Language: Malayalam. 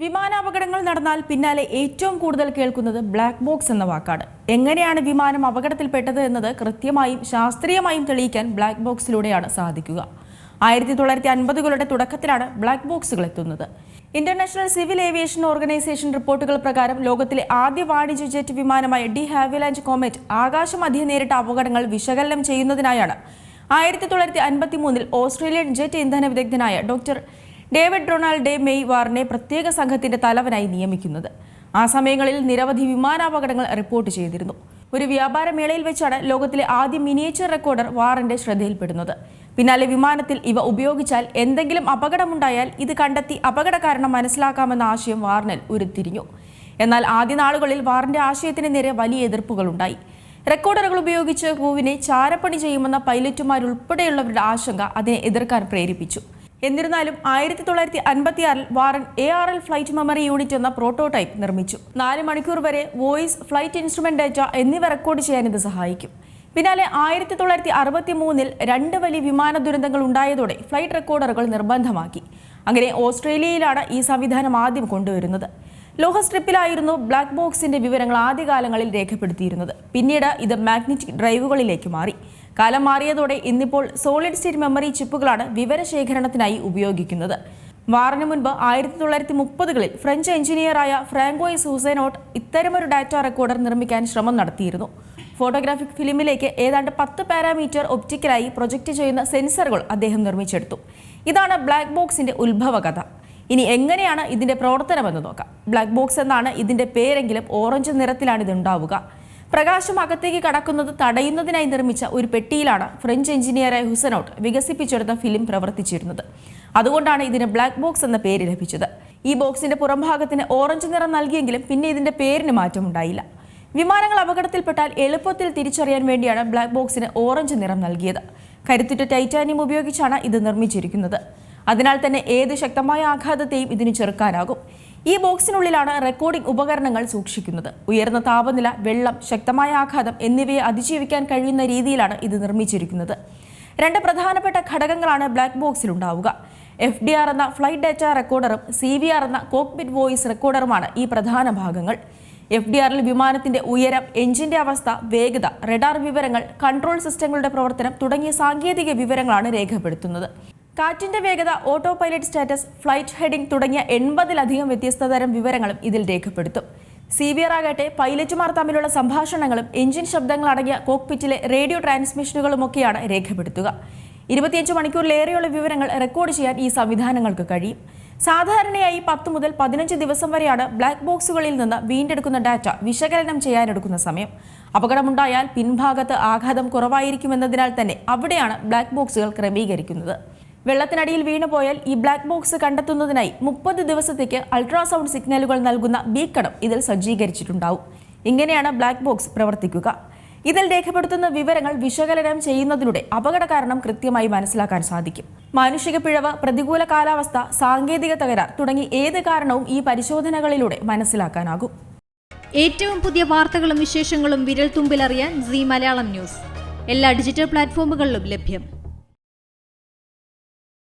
വിമാനാപകടങ്ങൾ നടന്നാൽ പിന്നാലെ ഏറ്റവും കൂടുതൽ കേൾക്കുന്നത് ബ്ലാക്ക് ബോക്സ് എന്ന വാക്കാണ്. എങ്ങനെയാണ് വിമാനം അപകടത്തിൽപ്പെട്ടത് എന്നത് കൃത്യമായും ശാസ്ത്രീയമായും തെളിയിക്കാൻ ബ്ലാക്ക് ബോക്സിലൂടെയാണ് സാധിക്കുക. ആയിരത്തി തൊള്ളായിരത്തി അൻപതുകളുടെ തുടക്കത്തിലാണ് ബ്ലാക്ക് ബോക്സുകൾ എത്തുന്നത്. ഇന്റർനാഷണൽ സിവിൽ ഏവിയേഷൻ ഓർഗനൈസേഷൻ റിപ്പോർട്ടുകൾ പ്രകാരം ലോകത്തിലെ ആദ്യ വാണിജ്യ ജെറ്റ് വിമാനമായ ഡി ഹാവിലാൻഡ് കോമറ്റ് ആകാശമധ്യേ നേരിട്ട അപകടങ്ങൾ വിശകലനം ചെയ്യുന്നതിനായാണ് ആയിരത്തി തൊള്ളായിരത്തി അൻപത്തി മൂന്നിൽ ഓസ്ട്രേലിയൻ ജെറ്റ് ഇന്ധന വിദഗ്ധനായ doctor David Ronald de Mey വാറിനെ പ്രത്യേക സംഘത്തിന്റെ തലവനായി നിയമിക്കുന്നത്. ആ സമയങ്ങളിൽ നിരവധി വിമാനാപകടങ്ങൾ റിപ്പോർട്ട് ചെയ്തിരുന്നു. ഒരു വ്യാപാര മേളയിൽ വെച്ചാണ് ലോകത്തിലെ ആദ്യ മിനിയേച്ചർ റെക്കോർഡർ വാറിന്റെ ശ്രദ്ധയിൽപ്പെടുന്നത്. പിന്നാലെ വിമാനത്തിൽ ഇവ ഉപയോഗിച്ചാൽ എന്തെങ്കിലും അപകടമുണ്ടായാൽ ഇത് കണ്ടെത്തി അപകട കാരണം മനസ്സിലാക്കാമെന്ന ആശയം വാർണൽ ഉരുത്തിരിഞ്ഞു. എന്നാൽ ആദ്യ നാളുകളിൽ വാറിന്റെ ആശയത്തിന് നേരെ വലിയ എതിർപ്പുകളുണ്ടായി. റെക്കോർഡറുകൾ ഉപയോഗിച്ച് ഹൂവിനെ ചാരപ്പണി ചെയ്യുമെന്ന പൈലറ്റുമാരുൾപ്പെടെയുള്ളവരുടെ ആശങ്ക അതിനെ എതിർക്കാൻ പ്രേരിപ്പിച്ചു. എന്നിരുന്നാലും ആയിരത്തി തൊള്ളായിരത്തി അൻപത്തിയാറിൽ Warren A R L flight memory unit എന്ന പ്രോട്ടോടൈപ്പ് നിർമ്മിച്ചു. നാല് മണിക്കൂർ വരെ വോയിസ് ഫ്ലൈറ്റ് ഇൻസ്ട്രുമെന്റ് ഡാറ്റ എന്നിവ റെക്കോർഡ് ചെയ്യാൻ ഇത് സഹായിക്കും. പിന്നാലെ ആയിരത്തി തൊള്ളായിരത്തി അറുപത്തി മൂന്നിൽ രണ്ട് വലിയ വിമാന ദുരന്തങ്ങൾ ഉണ്ടായതോടെ ഫ്ലൈറ്റ് റെക്കോർഡറുകൾ നിർബന്ധമാക്കി. അങ്ങനെ ഓസ്ട്രേലിയയിലാണ് ഈ സംവിധാനം ആദ്യം കൊണ്ടുവരുന്നത്. ലോഹ സ്ട്രിപ്പിലായിരുന്നു ബ്ലാക്ക് ബോക്സിന്റെ വിവരങ്ങൾ ആദ്യകാലങ്ങളിൽ രേഖപ്പെടുത്തിയിരുന്നത്. പിന്നീട് ഇത് മാഗ്നറ്റിക് ഡ്രൈവുകളിലേക്ക് മാറി. കാലം മാറിയതോടെ ഇന്നിപ്പോൾ സോളിഡ് സ്റ്റേറ്റ് മെമ്മറി ചിപ്പുകളാണ് വിവരശേഖരണത്തിനായി ഉപയോഗിക്കുന്നത്. വാറിന് മുൻപ് ആയിരത്തി തൊള്ളായിരത്തി മുപ്പതുകളിൽ ഫ്രഞ്ച് എഞ്ചിനീയറായ ഫ്രാങ്കോയിസ് ഹുസൈനോട്ട് ഇത്തരമൊരു ഡാറ്റ റെക്കോർഡർ നിർമ്മിക്കാൻ ശ്രമം നടത്തിയിരുന്നു. ഫോട്ടോഗ്രാഫിക് ഫിലിമിലേക്ക് ഏതാണ്ട് പത്ത് പാരാമീറ്റർ ഒപ്റ്റിക്കലായി പ്രൊജക്റ്റ് ചെയ്യുന്ന സെൻസറുകൾ അദ്ദേഹം നിർമ്മിച്ചെടുത്തു. ഇതാണ് ബ്ലാക്ക് ബോക്സിന്റെ ഉത്ഭവകഥ ഇനി എങ്ങനെയാണ് ഇതിന്റെ പ്രവർത്തനമെന്ന് നോക്കാം. ബ്ലാക്ക് ബോക്സ് എന്നാണ് ഇതിന്റെ പേരെങ്കിലും ഓറഞ്ച് നിറത്തിലാണ് ഇത് ഉണ്ടാവുക. പ്രകാശം അകത്തേക്ക് കടക്കുന്നത് തടയുന്നതിനായി നിർമ്മിച്ച ഒരു പെട്ടിയിലാണ് ഫ്രഞ്ച് എഞ്ചിനീയറായ ഹുസനോട്ട് വികസിപ്പിച്ചെടുത്ത ഫിലിം പ്രവർത്തിച്ചിരുന്നത്. അതുകൊണ്ടാണ് ഇതിന് ബ്ലാക്ക് ബോക്സ് എന്ന പേര് ലഭിച്ചത്. ഈ ബോക്സിന്റെ പുറംഭാഗത്തിന് ഓറഞ്ച് നിറം നൽകിയെങ്കിലും പിന്നെ ഇതിന്റെ പേരിന് മാറ്റമുണ്ടായില്ല വിമാനങ്ങൾ അപകടത്തിൽപ്പെട്ടാൽ എളുപ്പത്തിൽ തിരിച്ചറിയാൻ വേണ്ടിയാണ് ബ്ലാക്ക് ബോക്സിന് ഓറഞ്ച് നിറം നൽകിയത്. കരുത്തുറ്റ ടൈറ്റാനിയം ഉപയോഗിച്ചാണ് ഇത് നിർമ്മിച്ചിരിക്കുന്നത്. അതിനാൽ തന്നെ ഏത് ശക്തമായ ആഘാതത്തെയും ഇതിന് ചെറുക്കാനാകും. ഈ ബോക്സിനുള്ളിലാണ് റെക്കോർഡിംഗ് ഉപകരണങ്ങൾ സൂക്ഷിക്കുന്നത്. ഉയർന്ന താപനില വെള്ളം ശക്തമായ ആഘാതം എന്നിവയെ അതിജീവിക്കാൻ കഴിയുന്ന രീതിയിലാണ് ഇത് നിർമ്മിച്ചിരിക്കുന്നത്. രണ്ട് പ്രധാനപ്പെട്ട ഘടകങ്ങളാണ് ബ്ലാക്ക് ബോക്സിൽ ഉണ്ടാവുക എഫ് ഡി ആർ എന്ന ഫ്ലൈറ്റ് ഡാറ്റ റെക്കോർഡറും സി വി ആർ എന്ന കോക്പിറ്റ് വോയിസ് റെക്കോർഡറുമാണ് ഈ പ്രധാന ഭാഗങ്ങൾ. എഫ് ഡി ആറിൽ വിമാനത്തിന്റെ ഉയരം എഞ്ചിന്റെ അവസ്ഥ വേഗത റഡാർ വിവരങ്ങൾ കൺട്രോൾ സിസ്റ്റങ്ങളുടെ പ്രവർത്തനം തുടങ്ങിയ സാങ്കേതിക വിവരങ്ങളാണ് രേഖപ്പെടുത്തുന്നത്. കാറ്റിന്റെ വേഗത autopilot status flight heading തുടങ്ങിയ എൺപതിലധികം വ്യത്യസ്ത തരം വിവരങ്ങളും ഇതിൽ രേഖപ്പെടുത്തും. സിവിയർ ആകട്ടെ പൈലറ്റുമാർ തമ്മിലുള്ള സംഭാഷണങ്ങളും എഞ്ചിൻ ശബ്ദങ്ങൾ അടങ്ങിയ കോക്പിറ്റിലെ റേഡിയോ ട്രാൻസ്മിഷനുകളുമൊക്കെയാണ് രേഖപ്പെടുത്തുക. ഇരുപത്തിയഞ്ച് മണിക്കൂറിലേറെയുള്ള വിവരങ്ങൾ റെക്കോർഡ് ചെയ്യാൻ ഈ സംവിധാനങ്ങൾക്ക് കഴിയും. സാധാരണയായി പത്ത് മുതൽ പതിനഞ്ച് ദിവസം വരെയാണ് ബ്ലാക്ക് ബോക്സുകളിൽ നിന്ന് വീണ്ടെടുക്കുന്ന ഡാറ്റ വിശകലനം ചെയ്യാനെടുക്കുന്ന സമയം. അപകടമുണ്ടായാൽ പിൻഭാഗത്ത് ആഘാതം കുറവായിരിക്കുമെന്നതിനാൽ തന്നെ അവിടെയാണ് ബ്ലാക്ക് ബോക്സുകൾ ക്രമീകരിക്കുന്നത്. വെള്ളത്തിനടിയിൽ വീണുപോയാൽ ഈ ബ്ലാക്ക് ബോക്സ് കണ്ടെത്തുന്നതിനായി മുപ്പത് ദിവസത്തേക്ക് അൾട്രാസൗണ്ട് സിഗ്നലുകൾ നൽകുന്ന ബീക്കണം ഇതിൽ സജ്ജീകരിച്ചിട്ടുണ്ടാവും. ഇങ്ങനെയാണ് ബ്ലാക്ക് ബോക്സ് പ്രവർത്തിക്കുക. ഇതിൽ രേഖപ്പെടുത്തുന്ന വിവരങ്ങൾ വിശകലനം ചെയ്യുന്നതിലൂടെ അപകട കാരണം കൃത്യമായി മനസ്സിലാക്കാൻ സാധിക്കും. മാനുഷിക പിഴവ് പ്രതികൂല കാലാവസ്ഥ സാങ്കേതിക തകരാർ തുടങ്ങി ഏത് കാരണവും ഈ പരിശോധനകളിലൂടെ മനസ്സിലാക്കാനാകും. ഏറ്റവും പുതിയ വാർത്തകളും വിശേഷങ്ങളും വിരൽ തുമ്പിലറിയാൻ സി മലയാളം ന്യൂസ്. എല്ലാ ഡിജിറ്റൽ പ്ലാറ്റ്ഫോമുകളിലും ലഭ്യം.